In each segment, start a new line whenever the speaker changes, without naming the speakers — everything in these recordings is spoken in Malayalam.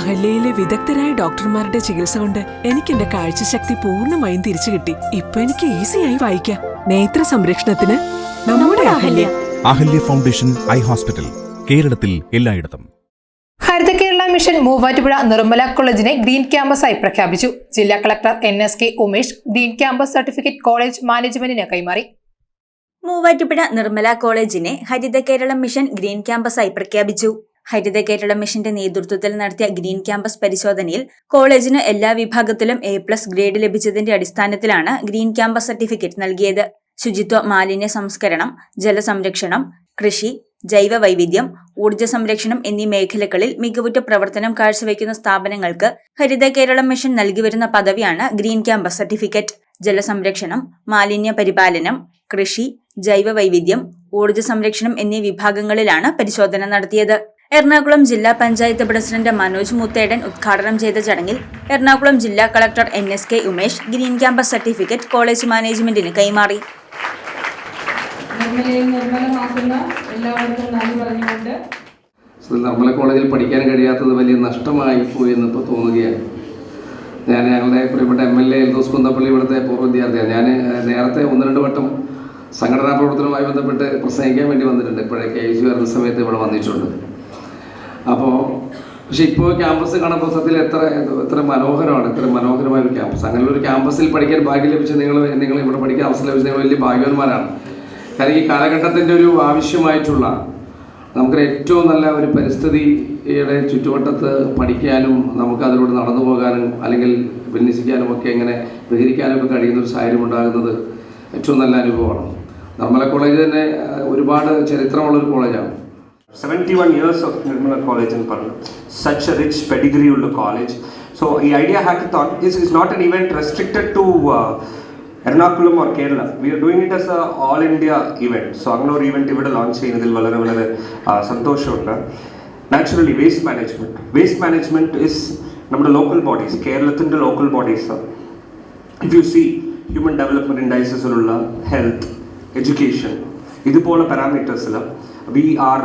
അഹല്യയിലെ വിദഗ്ധരായ ഡോക്ടർമാരുടെ ചികിത്സ കൊണ്ട് എനിക്ക് എന്റെ കാഴ്ചശക്തി പൂർണമായും തിരിച്ചു കിട്ടി. ഇപ്പൊ എനിക്ക് ഈസിയായി വായിക്കാം. നേത്ര സംരക്ഷണത്തിന് നമ്മുടെ Ahalya.
Ahalya foundation eye hospital കേരളത്തിൽ എല്ലായിടത്തും.
ഹരിത കേരള മിഷൻ മൂവാറ്റുപുഴ നിർമ്മല കോളേജിനെ ഗ്രീൻ ക്യാമ്പസായി പ്രഖ്യാപിച്ചു. ജില്ലാ collector N S K Umesh green campus certificate college മാനേജ്മെന്റിന് കൈമാറി.
മൂവാറ്റുപുഴ നിർമ്മല കോളേജിനെ ഹരിത കേരളം മിഷൻ ഗ്രീൻ ക്യാമ്പസായി പ്രഖ്യാപിച്ചു. ഹരിത കേരള മിഷന്റെ നേതൃത്വത്തിൽ നടത്തിയ ഗ്രീൻ ക്യാമ്പസ് പരിശോധനയിൽ കോളേജിന് എല്ലാ വിഭാഗത്തിലും എ പ്ലസ് ഗ്രേഡ് ലഭിച്ചതിന്റെ അടിസ്ഥാനത്തിലാണ് ഗ്രീൻ ക്യാമ്പസ് സർട്ടിഫിക്കറ്റ് നൽകിയത്. ശുചിത്വ മാലിന്യ സംസ്കരണം ജലസംരക്ഷണം കൃഷി ജൈവ വൈവിധ്യം ഊർജ സംരക്ഷണം എന്നീ മേഖലകളിൽ മികവുറ്റ പ്രവർത്തനം കാഴ്ചവെക്കുന്ന സ്ഥാപനങ്ങൾക്ക് ഹരിത കേരളം മിഷൻ നൽകിവരുന്ന പദവിയാണ് ഗ്രീൻ ക്യാമ്പസ് സർട്ടിഫിക്കറ്റ്. ജലസംരക്ഷണം മാലിന്യ പരിപാലനം കൃഷി ജൈവ വൈവിധ്യം ഊർജ സംരക്ഷണം എന്നീ വിഭാഗങ്ങളിലാണ് പരിശോധന നടത്തിയത്. എറണാകുളം ജില്ലാ പഞ്ചായത്ത് പ്രസിഡന്റ് മനോജ് മുത്തേടൻ ഉദ്ഘാടനം ചെയ്ത ചടങ്ങിൽ എറണാകുളം ജില്ലാ collector N S K Umesh green campus certificate college മാനേജ്മെന്റിന് കൈമാറി.
നമ്മളെ കോളേജിൽ പഠിക്കാൻ കഴിയാത്തത് വലിയ നഷ്ടമായി പോയി എന്നിപ്പോൾ തോന്നുകയാണ്. ഞാൻ ഞങ്ങളുടെ പ്രിയപ്പെട്ട M L A Eldhose Kunnappilly ഇവിടുത്തെ പൂർവ വിദ്യാർത്ഥിയാണ്. ഞാൻ നേരത്തെ ഒന്ന് രണ്ട് വട്ടം സംഘടനാ പ്രവർത്തനവുമായി ബന്ധപ്പെട്ട് പ്രസംഗിക്കാൻ വേണ്ടി വന്നിട്ടുണ്ട്. ഇപ്പോഴേ കെ എസ് വരുന്ന സമയത്ത് ഇവിടെ വന്നിട്ടുണ്ട്. അപ്പോൾ പക്ഷെ ഇപ്പോൾ ക്യാമ്പസ് കാണുമ്പോൾ സത്യത്തിൽ എത്ര എത്ര മനോഹരമാണ് എത്ര മനോഹരമായ ഒരു ക്യാമ്പസ്. അങ്ങനെ ഒരു ക്യാമ്പസിൽ പഠിക്കാൻ ഭാഗ്യം ലഭിച്ച നിങ്ങൾ നിങ്ങൾ ഇവിടെ പഠിക്കാൻ അവസരം ലഭിച്ച നിങ്ങൾ വലിയ ഭാഗ്യവാന്മാരാണ്. കാരണം ഈ കാലഘട്ടത്തിന്റെ ഒരു ആവശ്യമായിട്ടുള്ള നമുക്ക് ഏറ്റവും നല്ല ഒരു പരിസ്ഥിതിയുടെ ചുറ്റുവട്ടത്ത് പഠിക്കാനും നമുക്ക് അതിലൂടെ നടന്നു പോകാനും അല്ലെങ്കിൽ വിന്യസിക്കാനും ഒക്കെ എങ്ങനെ വിഹരിക്കാനും ഒക്കെ കഴിയുന്ന ഒരു സാഹചര്യം ഉണ്ടാകുന്നത് ഏറ്റവും നല്ല അനുഭവമാണ്. നിർമ്മല കോളേജ് തന്നെ ഒരുപാട് ചരിത്രമുള്ളൊരു കോളേജാണ്.
71 years of Nirmala College in Parna. Such a rich pedigree of the college. So, the idea hackathon is, is not an event restricted to uh, Ernakulam or Kerala. We are doing it as a all India event. So, അങ്ങനെ ഒരു ഇവന്റ് ഇവിടെ ലോഞ്ച് ചെയ്യുന്നതിൽ വളരെ വളരെ സന്തോഷമുണ്ട് naturally waste management waste management is നമ്മുടെ ലോക്കൽ ബോഡീസ് കേരളത്തിന്റെ local bodies if you see human development ഇൻഡൈസസിലുള്ള health education ഇതുപോലെ പാരാമീറ്റേഴ്സിൽ we are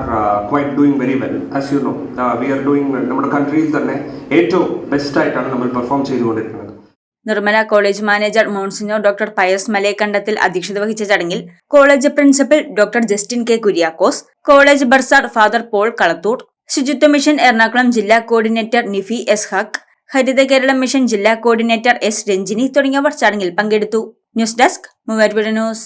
quite doing very well as you know we are doing നമ്മുടെ കൺട്രിയിൽ തന്നെ ഏറ്റവും ബെസ്റ്റായിട്ടാണ് നമ്മൾ പെർഫോം ചെയ്തുകൊണ്ടിരിക്കുന്നത്.
Nirmala college manager monsignor doctor Pius Malayakandathil അധ്യക്ഷത വഹിച്ച ചടങ്ങിൽ college principal doctor Justin K Kuriakose college bursar father Paul Kalathoor ശുചിത്വ മിഷൻ എറണാകുളം ജില്ലാ coordinator Nifi S Haq Haritha Keralam mission ജില്ലാ കോർഡിനേറ്റർ എസ് രഞ്ജിനി തുടങ്ങിയവർ ചടങ്ങിൽ പങ്കെടുത്തു. News desk Muvattupuzha news.